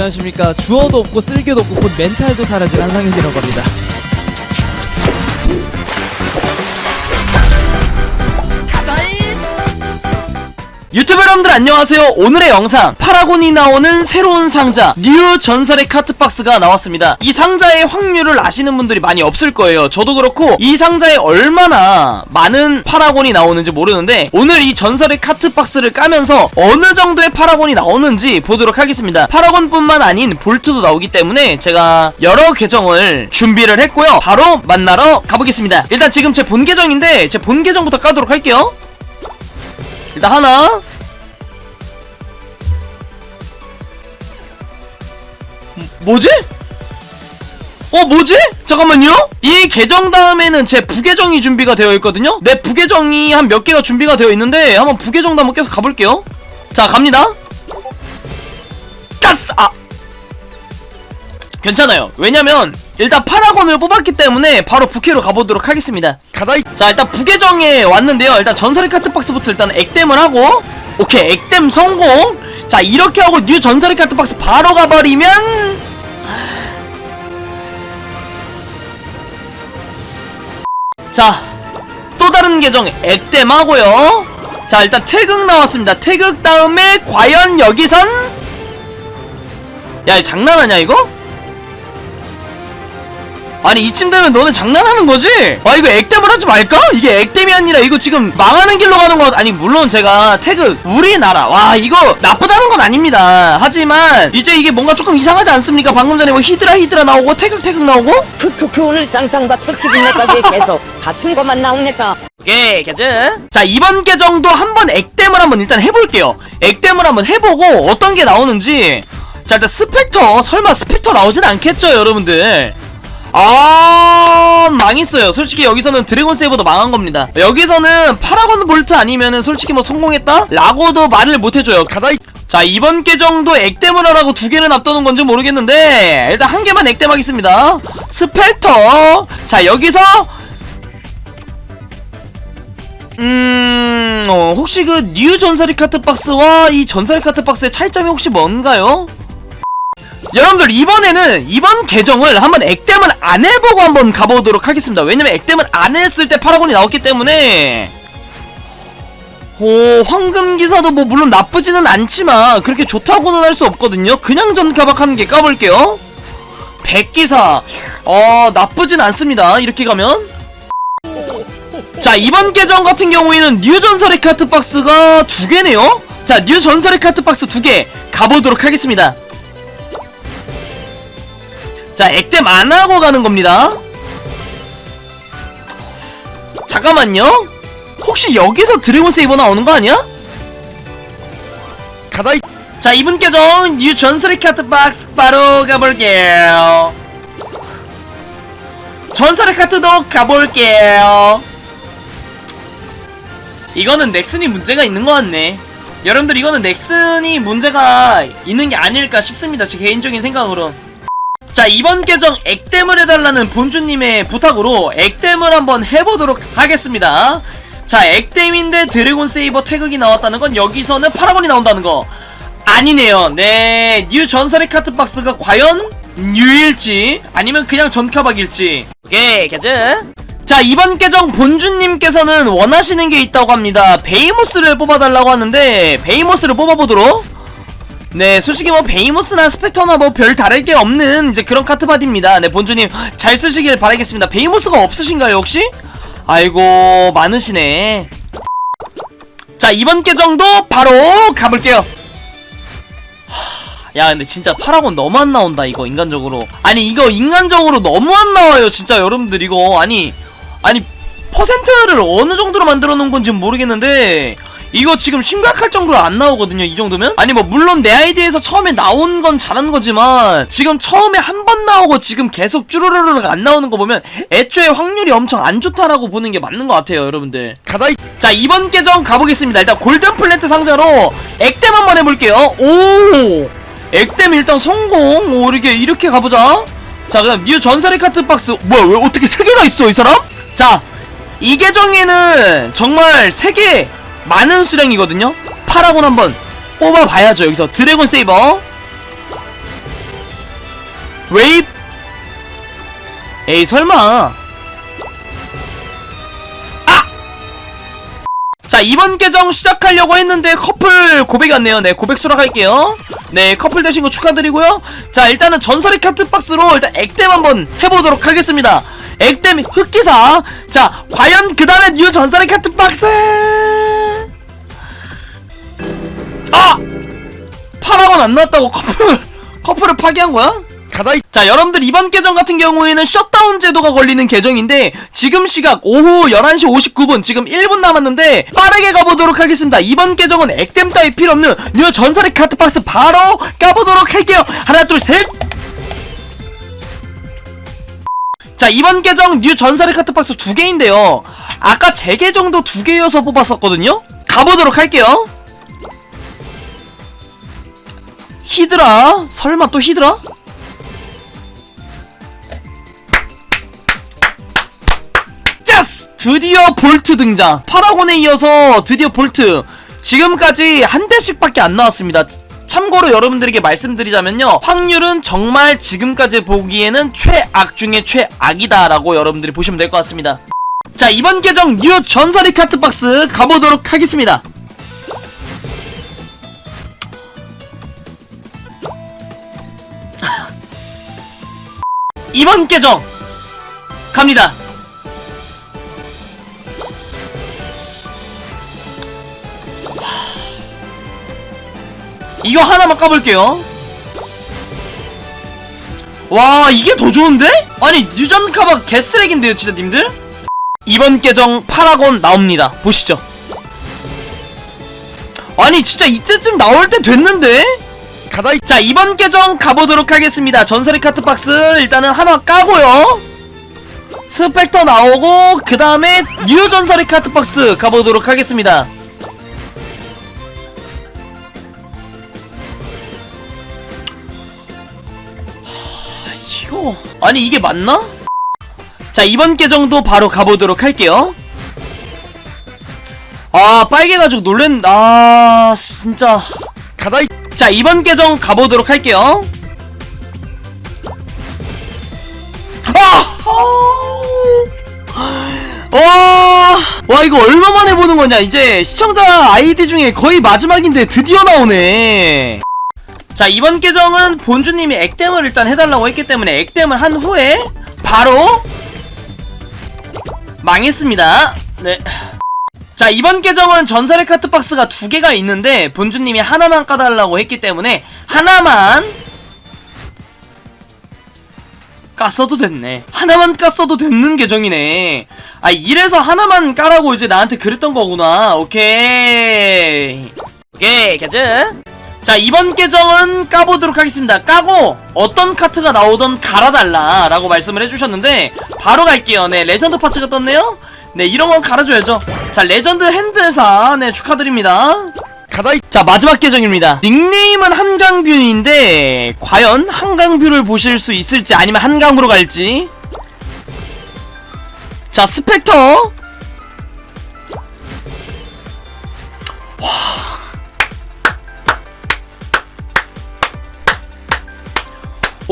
안녕하십니까. 주어도 없고 쓸개도 없고 곧 멘탈도 사라진 한상혁이라고 합니다 유튜브 여러분들 안녕하세요. 오늘의 영상 파라곤이 나오는 새로운 상자 뉴 전설의 카트박스가 나왔습니다. 이 상자의 확률을 아시는 분들이 많이 없을 거예요. 저도 그렇고 이 상자에 얼마나 많은 파라곤이 나오는지 모르는데 오늘 이 전설의 카트박스를 까면서 어느 정도의 파라곤이 나오는지 보도록 하겠습니다. 파라곤뿐만 아닌 볼트도 나오기 때문에 제가 여러 계정을 준비를 했고요. 바로 만나러 가보겠습니다. 일단 지금 제 본 계정인데 제 본 계정부터 까도록 할게요 일단 하나 음, 뭐지? 어 뭐지? 잠깐만요 이 계정 다음에는 제 부계정이 준비가 되어 있거든요 내 부계정이 한 몇 개가 준비가 되어 있는데 한번 부계정도 한번 계속 가볼게요 자 갑니다 따스! 아 괜찮아요 왜냐면 일단 파라곤을 뽑았기 때문에 바로 부캐로 가보도록 하겠습니다. 가자 자 일단 부계정에 왔는데요. 일단 전설의 카트박스부터 일단 액땜을 하고 오케이 액땜 성공. 자 이렇게 하고 뉴 전설의 카트박스 바로 가버리면 자 또 다른 계정 액땜 하고요. 자 일단 태극 나왔습니다. 태극 다음에 과연 여기선? 야 장난하냐 이거? 아니 이쯤 되면 너는 장난하는 거지? 아 이거 액땜을 하지 말까? 이게 액땜이 아니라 이거 지금 망하는 길로 가는 거 아니 물론 제가 태극 우리나라. 와 이거 나쁘다는 건 아닙니다. 하지만 이제 이게 뭔가 조금 이상하지 않습니까? 방금 전에 뭐 히드라 히드라 나오고 태극 태극 나오고? 크크크 오늘 쌍쌍바 택시비네까지 계속. 같은 것만 나옵니까? 오케이 개즈 자 이번 계정도 한번 액땜을 한번 일단 해볼게요. 액땜을 한번 해보고 어떤 게 나오는지. 자 일단 스펙터 설마 스펙터 나오진 않겠죠 여러분들 아 망했어요. 솔직히 여기서는 드래곤 세이버도 망한 겁니다. 여기서는 파라곤 볼트 아니면은 솔직히 뭐 성공했다? 라고도 말을 못해줘요. 가자. 자 이번 계정도 액땜을 하라고 두 개는 앞두는 건지 모르겠는데 일단 한 개만 액땜하겠습니다. 스펙터. 자 여기서 음, 어, 혹시 그 뉴 전설의 카트 박스와 이 전설의 카트 박스의 차이점이 혹시 뭔가요? 여러분들 이번에는 이번 계정을 한번 액땜을 안 해보고 한번 가보도록 하겠습니다. 왜냐면 액땜을 안 했을 때 파라곤이 나왔기 때문에 오 황금 기사도 뭐 물론 나쁘지는 않지만 그렇게 좋다고는 할 수 없거든요. 그냥 전가박하는 게 까볼게요. 백기사 어 나쁘진 않습니다. 이렇게 가면 자 이번 계정 같은 경우에는 뉴 전설의 카트 박스가 두 개네요. 자 뉴 전설의 카트 박스 두 개 가보도록 하겠습니다. 자 액땜 안 하고 가는 겁니다. 잠깐만요. 혹시 여기서 드래곤 세이버 나오는 거 아니야? 가자. 자 이분 계정 뉴 전설의 카트 박스 바로 가볼게요. 전설의 카트도 가볼게요. 이거는 넥슨이 문제가 있는 것 같네. 여러분들 이거는 넥슨이 문제가 있는 게 아닐까 싶습니다. 제 개인적인 생각으로. 자 이번 계정 액땜을 해달라는 본주님의 부탁으로 액땜을 한번 해보도록 하겠습니다. 자 액땜인데 드래곤 세이버 태극이 나왔다는 건 여기서는 파라곤이 나온다는 거 아니네요. 네, 뉴 전설의 카트 박스가 과연 뉴일지 아니면 그냥 전카박일지. 오케이, 가자. 자 이번 계정 본주님께서는 원하시는 게 있다고 합니다. 베이모스를 뽑아달라고 하는데 베이모스를 뽑아보도록. 네, 솔직히 뭐 베이모스나 스펙터나 뭐 별 다를 게 없는 이제 그런 카트바디입니다. 네, 본주님 잘 쓰시길 바라겠습니다. 베이모스가 없으신가요 혹시? 아이고 많으시네. 자 이번 계정도 바로 가볼게요. 야 근데 진짜 파라곤 너무 안 나온다 이거 인간적으로 아니 이거 인간적으로 너무 안 나와요 진짜 여러분들 이거 아니 아니 퍼센트를 어느 정도로 만들어 놓은 건지 모르겠는데 이거 지금 심각할 정도로 안 나오거든요 이 정도면? 아니 뭐 물론 내 아이디에서 처음에 나온 건 잘한 거지만 지금 처음에 한 번 나오고 지금 계속 쭈르르르 안 나오는 거 보면 애초에 확률이 엄청 안 좋다라고 보는 게 맞는 것 같아요 여러분들. 가자. 자 이번 계정 가보겠습니다. 일단 골든 플랜트 상자로 액땜 한번 해볼게요. 오! 액땜 일단 성공. 오 이렇게 이렇게 가보자. 자 그다음 뉴 전설의 카트 박스. 뭐야 왜 어떻게 세 개가 있어 이 사람? 자 이 계정에는 정말 세개 많은 수량이거든요? 파라곤 한번 뽑아봐야죠. 여기서 드래곤 세이버. 웨입 에이 설마. 아! 자 이번 계정 시작하려고 했는데 커플 고백이 왔네요. 네 고백 수락할게요. 네 커플 되신 거 축하드리고요. 자 일단은 전설의 카트박스로 일단 액땜 한번 해보도록 하겠습니다. 액땜 흑기사. 자 과연 그 다음에 뉴 전설의 카트박스 나왔다고 커플 커플을 파기한 거야? 가자. 자, 여러분들 이번 계정 같은 경우에는 셧다운 제도가 걸리는 계정인데 지금 시각 오후 11시 59분 지금 1분 남았는데 빠르게 가보도록 하겠습니다. 이번 계정은 액땜 따위 필요 없는 뉴 전설의 카트박스 바로 까보도록 할게요. 하나, 둘, 셋. 자, 이번 계정 뉴 전설의 카트박스 두 개인데요. 아까 제 계정도 두 개여서 뽑았었거든요. 가보도록 할게요. 히드라? 설마 또 히드라? 짜스! 드디어 볼트 등장. 파라곤에 이어서 드디어 볼트. 지금까지 한 대씩밖에 안 나왔습니다. 참고로 여러분들에게 말씀드리자면요. 확률은 정말 지금까지 보기에는 최악 중에 최악이다 라고 여러분들이 보시면 될 것 같습니다. 자, 이번 계정 뉴 전설의 카트박스 가보도록 하겠습니다. 이번 계정 갑니다. 이거 하나만 까볼게요. 와 이게 더 좋은데? 아니 뉴전 카바 개쓰레기인데요 진짜 님들? 이번 계정 파라곤 나옵니다. 보시죠. 아니 진짜 이때쯤 나올 때 됐는데? 가자. 자 이번 계정 가보도록 하겠습니다. 전설의 카트 박스 일단은 하나 까고요. 스펙터 나오고 그 다음에 뉴 전설의 카트 박스 가보도록 하겠습니다. 하, 이거 아니 이게 맞나? 자 이번 계정도 바로 가보도록 할게요. 아 빨개가지고 놀랜 아 진짜 가자 자 이번 계정 가보도록 할게요. 아! 와, 와 이거 얼마 만에 보는 거냐? 이제 시청자 아이디 중에 거의 마지막인데 드디어 나오네. 자 이번 계정은 본주님이 액땜을 일단 해달라고 했기 때문에 액땜을 한 후에 바로 망했습니다. 네 자 이번 계정은 전설의 카트박스가 두 개가 있는데 본주님이 하나만 까달라고 했기 때문에 하나만 깠어도 됐네. 하나만 깠어도 됐는 계정이네. 아 이래서 하나만 까라고 이제 나한테 그랬던 거구나. 오케이. 오케이 가자. 자 이번 계정은 까보도록 하겠습니다. 까고 어떤 카트가 나오던 갈아달라 라고 말씀을 해주셨는데 바로 갈게요. 네 레전드 파츠가 떴네요 네 이런 건 갈아줘야죠. 자 레전드 핸드사 네 축하드립니다. 가자. 자 마지막 계정입니다. 닉네임은 한강뷰인데 과연 한강뷰를 보실 수 있을지 아니면 한강으로 갈지. 자 스펙터.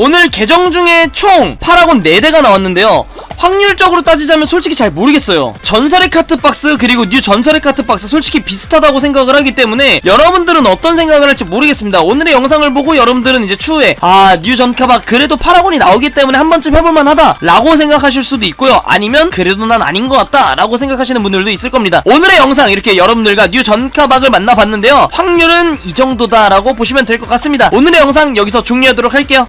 오늘 계정 중에 총 파라곤 4대가 나왔는데요. 확률적으로 따지자면 솔직히 잘 모르겠어요. 전설의 카트 박스 그리고 뉴 전설의 카트 박스 솔직히 비슷하다고 생각을 하기 때문에 여러분들은 어떤 생각을 할지 모르겠습니다. 오늘의 영상을 보고 여러분들은 이제 추후에 아 뉴 전카박 그래도 파라곤이 나오기 때문에 한 번쯤 해볼만 하다 라고 생각하실 수도 있고요. 아니면 그래도 난 아닌 것 같다 라고 생각하시는 분들도 있을 겁니다. 오늘의 영상 이렇게 여러분들과 뉴 전카박을 만나봤는데요. 확률은 이 정도다 라고 보시면 될 것 같습니다. 오늘의 영상 여기서 종료하도록 할게요.